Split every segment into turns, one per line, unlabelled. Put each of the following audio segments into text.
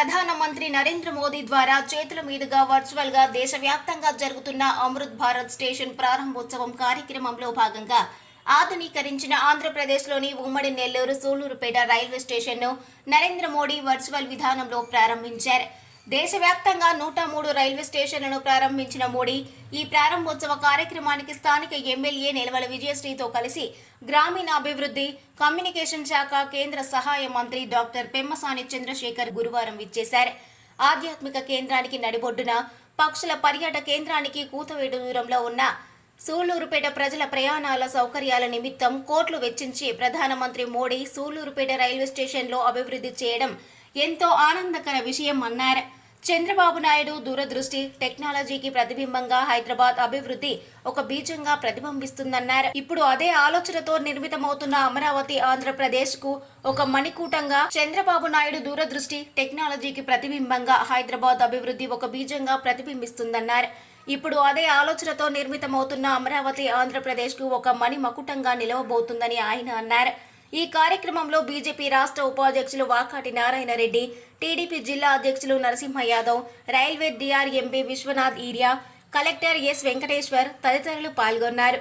ప్రధానమంత్రి నరేంద్ర మోదీ ద్వారా చేతుల మీదుగా వర్చువల్గా దేశవ్యాప్తంగా జరుగుతున్న అమృత్ భారత్ స్టేషన్ ప్రారంభోత్సవం కార్యక్రమంలో భాగంగా ఆధునీకరించిన ఆంధ్రప్రదేశ్లోని ఉమ్మడి నెల్లూరు సూళ్ళూరుపేట రైల్వే స్టేషన్ను నరేంద్ర మోడీ వర్చువల్ విధానంలో ప్రారంభించారు. దేశవ్యాప్తంగా నూట మూడు రైల్వే స్టేషన్లను ప్రారంభించిన మోడీ ఈ ప్రారంభోత్సవ కార్యక్రమానికి స్థానిక ఎమ్మెల్యే నిలవల విజయశ్రీతో కలిసి గ్రామీణాభివృద్ధి కమ్యూనికేషన్ శాఖ కేంద్ర సహాయ మంత్రి డాక్టర్ పెమ్మసాని చంద్రశేఖర్ గురువారం విచ్చేశారు. ఆధ్యాత్మిక కేంద్రానికి నడిబొడ్డున పక్షుల పర్యాటక కేంద్రానికి కూతవేడు దూరంలో ఉన్న సూళ్ళూరుపేట ప్రజల ప్రయాణాల సౌకర్యాల నిమిత్తం కోట్లు వెచ్చించి ప్రధానమంత్రి మోడీ సూళ్ళూరుపేట రైల్వే స్టేషన్లో అభివృద్ధి చేయడం ఎంతో ఆనందకర విషయం అన్నారు. చంద్రబాబు నాయుడు దూరదృష్టి టెక్నాలజీకి ప్రతిబింబంగా హైదరాబాద్ అభివృద్ధి ఒక బీజంగా ప్రతిబింబిస్తుందన్నారు. ఇప్పుడు అదే ఆలోచనతో నిర్మితమవుతున్న అమరావతి ఆంధ్రప్రదేశ్కు ఒక మణికూటంగా చంద్రబాబు నాయుడు దూరదృష్టి టెక్నాలజీకి ప్రతిబింబంగా హైదరాబాద్ అభివృద్ధి ఒక బీజంగా ప్రతిబింబిస్తుందన్నారు. ఇప్పుడు అదే ఆలోచనతో నిర్మితమవుతున్న అమరావతి ఆంధ్రప్రదేశ్కు ఒక మణి మకుటంగా నిలవబోతుందని ఆయన అన్నారు. ఈ కార్యక్రమంలో బీజేపీ రాష్ట్ర ఉపాధ్యక్షులు వాకాటి నారాయణరెడ్డి టీడీపీ జిల్లా అధ్యక్షులు నరసింహ యాదవ్ రైల్వే డిఆర్ఎంబీ విశ్వనాథ్ ఈరియా కలెక్టర్ ఎస్ వెంకటేశ్వర్ తదితరులు పాల్గొన్నారు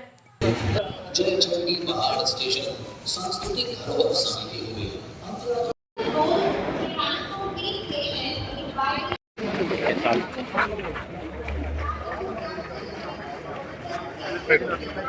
Thank you.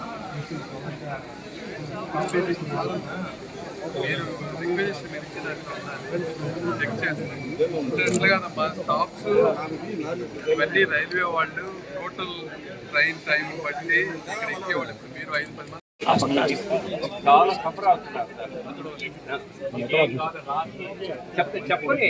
మీరు స్టాప్స్ ఇవన్నీ రైల్వే వాళ్ళు టోటల్ ట్రైన్ టైం బట్టి ఇక్కడ ఎక్కేవాళ్ళు ఇప్పుడు మీరు ఐదు పది మంది
చెప్పండి.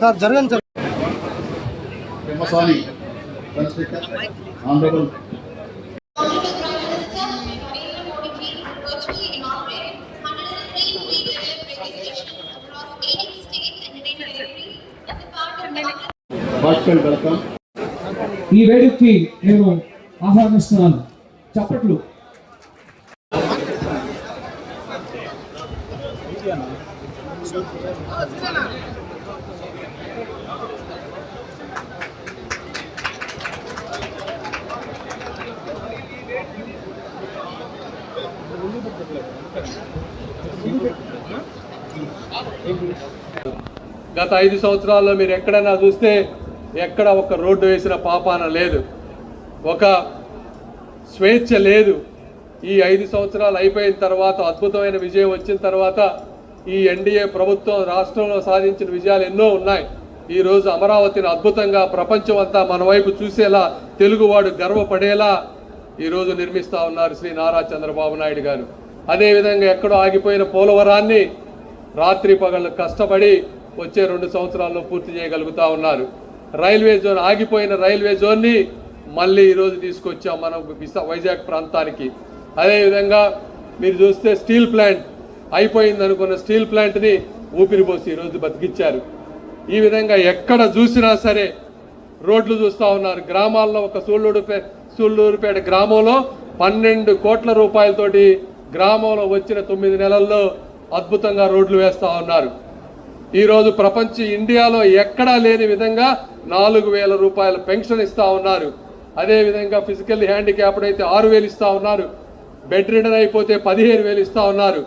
సార్ జరగండి sir
Chandrasekhar, Honorable
Honorable Prime Minister Narendra
గత ఐదు సంవత్సరాల్లో మీరు ఎక్కడైనా చూస్తే ఎక్కడ ఒక రోడ్డు వేసిన పాపాన లేదు. ఒక స్వేచ్ఛ లేదు. ఈ ఐదు సంవత్సరాలు అయిపోయిన తర్వాత అద్భుతమైన విజయం వచ్చిన తర్వాత ఈ ఎన్డీఏ ప్రభుత్వం రాష్ట్రంలో సాధించిన విజయాలు ఎన్నో ఉన్నాయి. ఈరోజు అమరావతిని అద్భుతంగా ప్రపంచం అంతా మన వైపు చూసేలా తెలుగువాడు గర్వపడేలా ఈరోజు నిర్మిస్తూ ఉన్నారు శ్రీ నారా చంద్రబాబు నాయుడు గారు. అదేవిధంగా ఎక్కడో ఆగిపోయిన పోలవరాన్ని రాత్రి పగళ్ళు కష్టపడి వచ్చే రెండు సంవత్సరాల్లో పూర్తి చేయగలుగుతా ఉన్నారు. రైల్వే జోన్ ఆగిపోయిన రైల్వే జోన్ని మళ్ళీ ఈరోజు తీసుకొచ్చాం మనం విశా- వైజాగ్ ప్రాంతానికి. అదేవిధంగా మీరు చూస్తే స్టీల్ ప్లాంట్ అయిపోయింది అనుకున్న స్టీల్ ప్లాంట్ని ఊపిరిపోసి ఈరోజు బతికిచ్చారు. ఈ విధంగా ఎక్కడ చూసినా సరే రోడ్లు చూస్తూ ఉన్నారు. గ్రామాల్లో ఒక సూళ్ళూరుపే సూళ్ళూరుపేట గ్రామంలో పన్నెండు కోట్ల రూపాయలతోటి గ్రామంలో వచ్చిన తొమ్మిది నెలల్లో అద్భుతంగా రోడ్లు వేస్తూ ఉన్నారు. ఈరోజు ప్రపంచ ఇండియాలో ఎక్కడా లేని విధంగా నాలుగు వేల రూపాయల పెన్షన్ ఇస్తూ ఉన్నారు. అదేవిధంగా ఫిజికల్ హ్యాండిక్యాప్డ్ అయితే ఆరు వేలు ఇస్తూ ఉన్నారు. బెడ్ రిడన్ అయిపోతే పదిహేను వేలు ఇస్తూ ఉన్నారు.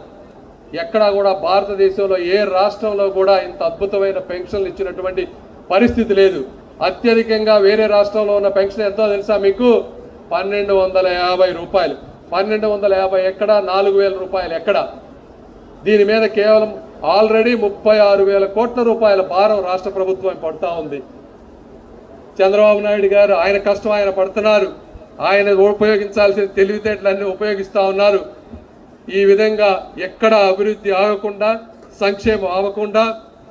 ఎక్కడా కూడా భారతదేశంలో ఏ రాష్ట్రంలో కూడా ఇంత అద్భుతమైన పెన్షన్లు ఇచ్చినటువంటి పరిస్థితి లేదు. అత్యధికంగా వేరే రాష్ట్రంలో ఉన్న పెన్షన్ ఎంతో తెలుసా మీకు? పన్నెండు వందల యాభై రూపాయలు. పన్నెండు వందల యాభై ఎక్కడ? నాలుగు వేల రూపాయలు ఎక్కడ? దీని మీద కేవలం ఆల్రెడీ ముప్పై ఆరు వేల కోట్ల రూపాయల భారం రాష్ట్ర ప్రభుత్వం పడుతూ ఉంది. చంద్రబాబు నాయుడు గారు ఆయన కష్టం ఆయన పడుతున్నారు. ఆయన ఉపయోగించాల్సిన తెలివితేటలన్నీ ఉపయోగిస్తూ ఉన్నారు. ఈ విధంగా ఎక్కడ అభివృద్ధి ఆగకుండా సంక్షేమం ఆగకుండా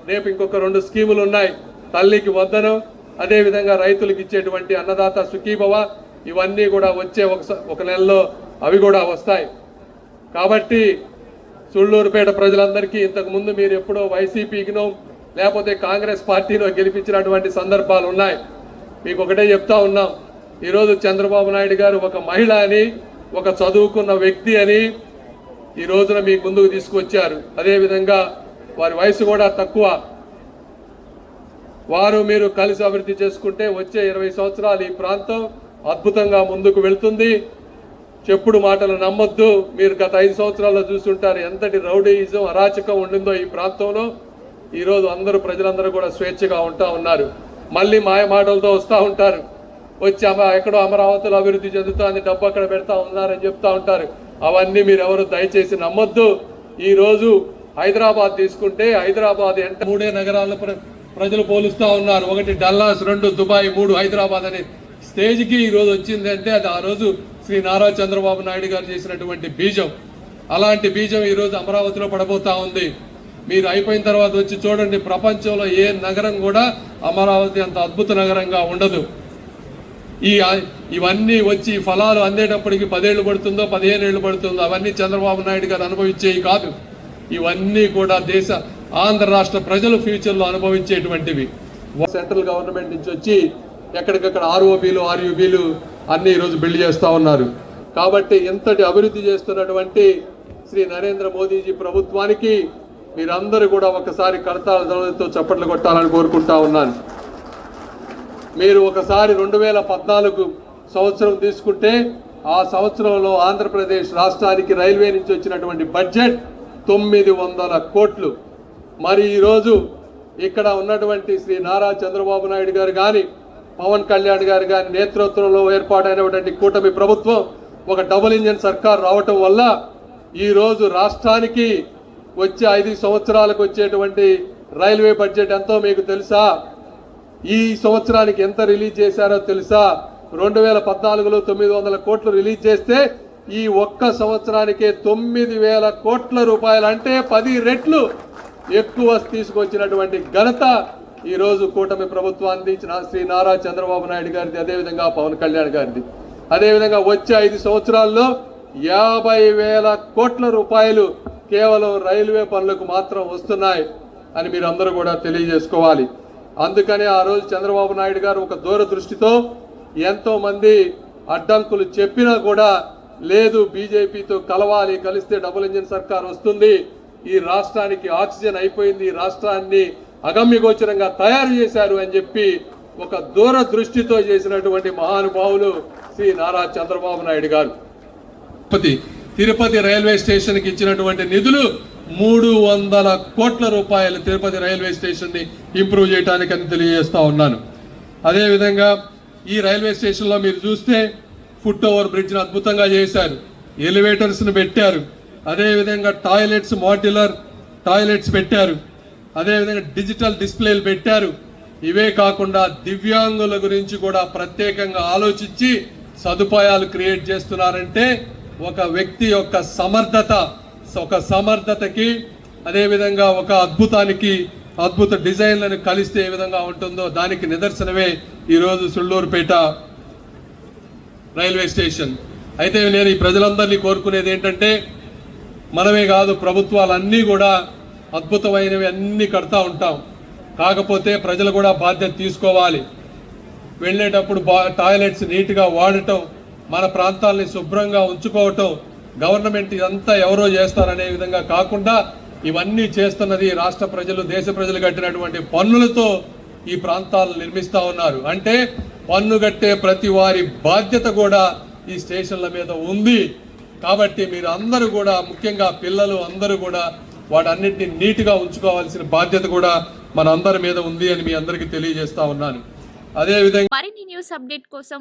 రేపు ఇంకొక రెండు స్కీములు ఉన్నాయి. తల్లికి వద్దను అదేవిధంగా రైతులకు ఇచ్చేటువంటి అన్నదాత సుఖీభవ ఇవన్నీ కూడా వచ్చే ఒక ఒక నెలలో అవి కూడా వస్తాయి. కాబట్టి సుళ్ళూరుపేట ప్రజలందరికీ ఇంతకుముందు మీరు ఎప్పుడో వైసీపీకినో లేకపోతే కాంగ్రెస్ పార్టీలో గెలిపించినటువంటి సందర్భాలు ఉన్నాయి. మీకు ఒకటే చెప్తా ఉన్నాం. ఈరోజు చంద్రబాబు నాయుడు గారు ఒక మహిళ అని ఒక చదువుకున్న వ్యక్తి అని ఈ రోజున మీకు ముందుకు తీసుకొచ్చారు అదేవిధంగా వారి వయసు కూడా తక్కువ. వారు మీరు కలిసి అభివృద్ధి చేసుకుంటే వచ్చే ఇరవై సంవత్సరాలు ఈ ప్రాంతం అద్భుతంగా ముందుకు వెళ్తుంది. చెప్పుడు మాటలు నమ్మొద్దు. మీరు గత ఐదు సంవత్సరాల్లో చూస్తుంటారు ఎంతటి రౌడీయిజం అరాచకం ఉండిందో ఈ ప్రాంతంలో. ఈరోజు అందరూ ప్రజలందరూ కూడా స్వేచ్ఛగా ఉంటా ఉన్నారు. మళ్ళీ మాయ మాటలతో వస్తూ ఉంటారు. వచ్చి అమ ఎక్కడో అమరావతిలో అభివృద్ధి చెందుతుంది డబ్బు అక్కడ పెడతా ఉన్నారని చెప్తా ఉంటారు. అవన్నీ మీరు ఎవరు దయచేసి నమ్మొద్దు. ఈరోజు హైదరాబాద్ తీసుకుంటే హైదరాబాద్ ఎంత మూడే నగరాలను ప్ర- ప్రజలు పోలుస్తూ ఉన్నారు. ఒకటి డల్లాస్ రెండు దుబాయ్ మూడు హైదరాబాద్ అనే స్టేజ్కి ఈరోజు వచ్చిందంటే అది ఆ రోజు శ్రీ నారా చంద్రబాబు నాయుడు గారు చేసినటువంటి బీజం. అలాంటి బీజం ఈ రోజు అమరావతిలో పడబోతా ఉంది. మీరు అయిపోయిన తర్వాత వచ్చి చూడండి ప్రపంచంలో ఏ నగరం కూడా అమరావతి అంత అద్భుత నగరంగా ఉండదు. ఈ ఇవన్నీ వచ్చి ఫలాలు అందేటప్పటికి పదేళ్ళు పడుతుందో పదిహేను ఏళ్ళు పడుతుందో అవన్నీ చంద్రబాబు నాయుడు గారు అనుభవించేవి కాదు. ఇవన్నీ కూడా దేశ ఆంధ్ర రాష్ట్ర ప్రజలు ఫ్యూచర్లో అనుభవించేటువంటివి. సెంట్రల్ గవర్నమెంట్ నుంచి వచ్చి ఎక్కడికక్కడ ఆర్ఓబీలు ఆర్యూబీలు అన్నీ ఈరోజు బిల్డ్ చేస్తూ ఉన్నారు. కాబట్టి ఇంతటి అభివృద్ధి చేస్తున్నటువంటి శ్రీ నరేంద్ర మోదీజీ ప్రభుత్వానికి మీరందరూ కూడా ఒకసారి కడతాల ధ్వనితో చప్పట్లు కొట్టాలని కోరుకుంటా ఉన్నాను. మీరు ఒకసారి రెండు వేల పద్నాలుగు సంవత్సరం తీసుకుంటే ఆ సంవత్సరంలో ఆంధ్రప్రదేశ్ రాష్ట్రానికి రైల్వే నుంచి వచ్చినటువంటి బడ్జెట్ తొమ్మిది వందల కోట్లు. మరి ఈరోజు ఇక్కడ ఉన్నటువంటి శ్రీ నారా చంద్రబాబు నాయుడు గారు కానీ పవన్ కళ్యాణ్ గారు కానీ నేతృత్వంలో ఏర్పాటైనటువంటి కూటమి ప్రభుత్వం ఒక డబుల్ ఇంజన్ సర్కార్ రావటం వల్ల ఈరోజు రాష్ట్రానికి వచ్చే ఐదు సంవత్సరాలకు వచ్చేటువంటి రైల్వే బడ్జెట్ ఎంతో మీకు తెలుసా? ఈ సంవత్సరానికి ఎంత రిలీజ్ చేశారో తెలుసా? రెండు వేల పద్నాలుగులో తొమ్మిది వందల కోట్లు రిలీజ్ చేస్తే ఈ ఒక్క సంవత్సరానికే తొమ్మిది వేల కోట్ల రూపాయలు అంటే పది రెట్లు ఎక్కువ తీసుకొచ్చినటువంటి ఘనత ఈరోజు కూటమి కూటమి అందించిన శ్రీ నారా చంద్రబాబు నాయుడు గారిది అదేవిధంగా పవన్ కళ్యాణ్ గారిది. అదేవిధంగా వచ్చే ఐదు సంవత్సరాల్లో యాభై వేల కోట్ల రూపాయలు కేవలం రైల్వే పనులకు మాత్రం వస్తున్నాయి అని మీరు అందరూ కూడా తెలియజేసుకోవాలి. అందుకనే ఆ రోజు చంద్రబాబు నాయుడు గారు ఒక దూరదృష్టితో ఎంతో మంది అడ్డంకులు చెప్పినా కూడా లేదు బీజేపీతో కలవాలి కలిస్తే డబుల్ ఇంజిన్ సర్కార్ వస్తుంది ఈ రాష్ట్రానికి ఆక్సిజన్ అయిపోయింది ఈ రాష్ట్రాన్ని అగమ్యగోచరంగా తయారు చేశారు అని చెప్పి ఒక దూరదృష్టితో చేసినటువంటి మహానుభావులు శ్రీ నారా చంద్రబాబు నాయుడు గారు. తిరుపతి తిరుపతి రైల్వే స్టేషన్కి ఇచ్చినటువంటి నిధులు మూడు వందల కోట్ల రూపాయలు తిరుపతి రైల్వే స్టేషన్ని ఇంప్రూవ్ చేయడానికని తెలియజేస్తూ ఉన్నాను. అదేవిధంగా ఈ రైల్వే స్టేషన్లో మీరు చూస్తే ఫుట్ ఓవర్ బ్రిడ్జ్ని అద్భుతంగా చేశారు. ఎలివేటర్స్ని పెట్టారు. అదేవిధంగా టాయిలెట్స్ మాడ్యులర్ టాయిలెట్స్ పెట్టారు. అదేవిధంగా డిజిటల్ డిస్ప్లేలు పెట్టారు. ఇవే కాకుండా దివ్యాంగుల గురించి కూడా ప్రత్యేకంగా ఆలోచించి సదుపాయాలు క్రియేట్ చేస్తున్నారంటే ఒక వ్యక్తి యొక్క సమర్థత ఒక సమర్థతకి అదేవిధంగా ఒక అద్భుతానికి అద్భుత డిజైన్లను కలిస్తే ఏ విధంగా ఉంటుందో దానికి నిదర్శనమే ఈరోజు సుళ్ళూరుపేట రైల్వే స్టేషన్. అయితే నేను ఈ ప్రజలందరినీ కోరుకునేది ఏంటంటే మనమే కాదు ప్రభుత్వాలన్నీ కూడా అద్భుతమైనవి అన్నీ కడతా ఉంటాం. కాకపోతే ప్రజలు కూడా బాధ్యత తీసుకోవాలి. వెళ్ళేటప్పుడు బా టాయిలెట్స్ నీట్గా వాడటం మన ప్రాంతాలని శుభ్రంగా ఉంచుకోవటం గవర్నమెంట్ ఇదంతా ఎవరో చేస్తారనే విధంగా కాకుండా ఇవన్నీ చేస్తున్నది రాష్ట్ర ప్రజలు దేశ ప్రజలు కట్టినటువంటి పన్నులతో ఈ ప్రాంతాలు నిర్మిస్తూ ఉన్నారు. అంటే పన్ను కట్టే ప్రతి వారి బాధ్యత కూడా ఈ స్టేషన్ల మీద ఉంది. కాబట్టి మీరు అందరూ కూడా ముఖ్యంగా పిల్లలు అందరూ కూడా వాటన్నిటిని నీట్గా ఉంచుకోవాల్సిన బాధ్యత కూడా మన అందరి మీద ఉంది అని మీ అందరికీ తెలియజేస్తా ఉన్నాను. అదేవిధంగా
మరిన్ని న్యూస్ అప్డేట్ కోసం